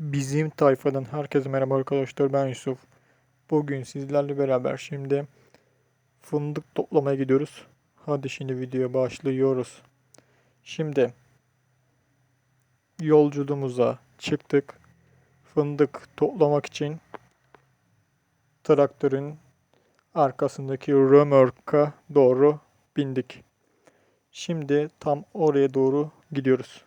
Bizim tayfadan herkese merhaba arkadaşlar ben Yusuf. Bugün sizlerle beraber şimdi fındık toplamaya gidiyoruz. Hadi şimdi videoya başlıyoruz. Şimdi yolculuğumuza çıktık. Fındık toplamak için traktörün arkasındaki römorka doğru bindik. Şimdi tam oraya doğru gidiyoruz.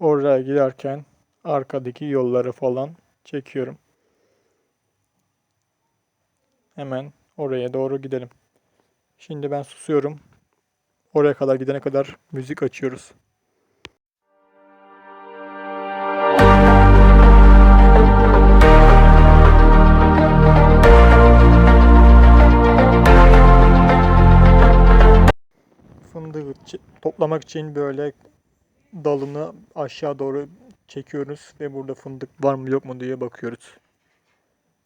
Oraya giderken arkadaki yolları falan çekiyorum. Hemen oraya doğru gidelim. Şimdi ben susuyorum. Oraya kadar gidene kadar müzik açıyoruz. Fındığı çi- toplamak için böyle dalını aşağı doğru çekiyoruz ve burada fındık var mı yok mu diye bakıyoruz.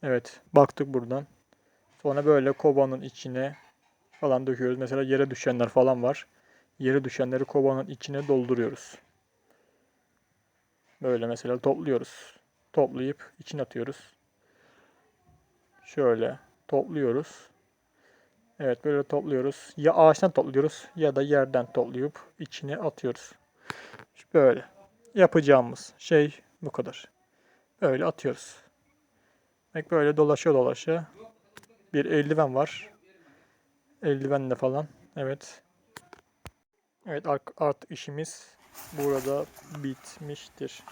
Evet, baktık buradan. Sonra böyle kovanın içine falan döküyoruz. Mesela yere düşenler falan var. Yere düşenleri kovanın içine dolduruyoruz. Böyle mesela topluyoruz. Toplayıp içine atıyoruz. Şöyle topluyoruz. Evet böyle topluyoruz. Ya ağaçtan topluyoruz ya da yerden toplayıp içine atıyoruz. Böyle yapacağımız şey bu kadar. Böyle atıyoruz. Bak böyle dolaşıyor dolaşıyor. Bir eldiven var. Eldivenle falan. Evet. Evet ar- artık işimiz burada bitmiştir.